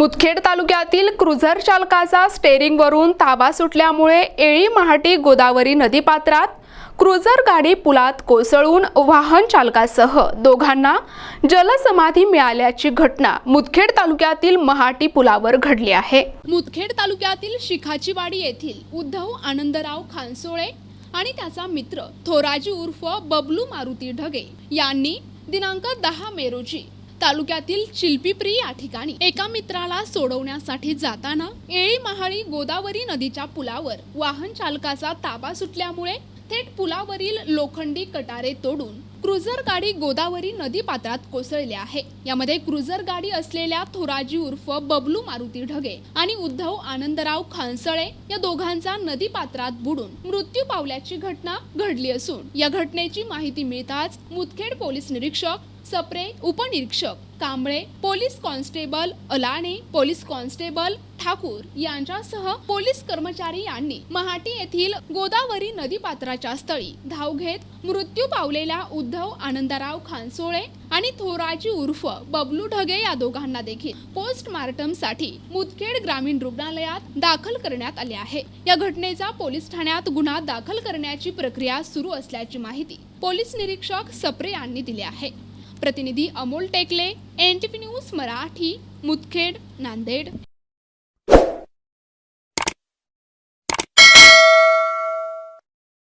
मुदखेड तालुक्यातील क्रुझर चालकाचा स्टेअरिंगवरून ताबा सुटल्यामुळे एळी महाटी गोदावरी नदीपात्रात क्रुझर गाडी पुलात कोसळून वाहन चालकासह दोघांना जलसमाधी मिळाल्याची घटना मुदखेड तालुक्यातील महाटी पुलावर घडली आहे. मुदखेड तालुक्यातील शिखाचीवाडी येथील उद्धव आनंदराव खानसोळे आणि त्याचा मित्र थोराजी उर्फ बबलू मारुती ढगे यांनी दिनांक दहा मे रोजी तालुक्यातील शिल्पीप्री या ठिकाणी एका मित्राला सोडवण्यासाठी जाताना येळी महाळी गोदावरी नदीच्या पुलावर वाहन चालकाचा ताबा सुटल्यामुळे थेट पुलावरील लोखंडी कटारे तोडून क्रुझर गाडी गोदावरी नदी पात्रात कोसळली आहे. यामध्ये क्रुझर गाडी असलेल्या थोराजी उर्फ बबलू मारुती ढगे आणि उद्धव आनंदराव खानसळे या दोघांचा नदी पात्रात बुडून मृत्यू पावल्याची घटना घडली असून या घटनेची माहिती मिळताच मुदखेड पोलीस निरीक्षक सप्रे उपनिरीक्षक Kamble police constable Alane police constable Thakur यांच्यासह पोलीस कर्मचारी यांनी महाटी येथील गोदावरी नदीपात्राच्या स्थळी धाव घेत मृत्यू पावलेल्या उद्धव आनंदराव खानसोळे आणि थोराजी उर्फ बबलू ढगे या दोघांना देखील पोस्टमार्टमसाठी मुदखेड ग्रामीण रुग्णालयात दाखल करण्यात आले आहे. या घटनेचा पोलीस ठाण्यात गुन्हा दाखल करण्याची प्रक्रिया सुरू असल्याची माहिती पोलीस निरीक्षक सप्रे यांनी दिली आहे. प्रतिनिधी अमोल टेकले एनटीपी न्यूज मराठी मुदखेड नांदेड.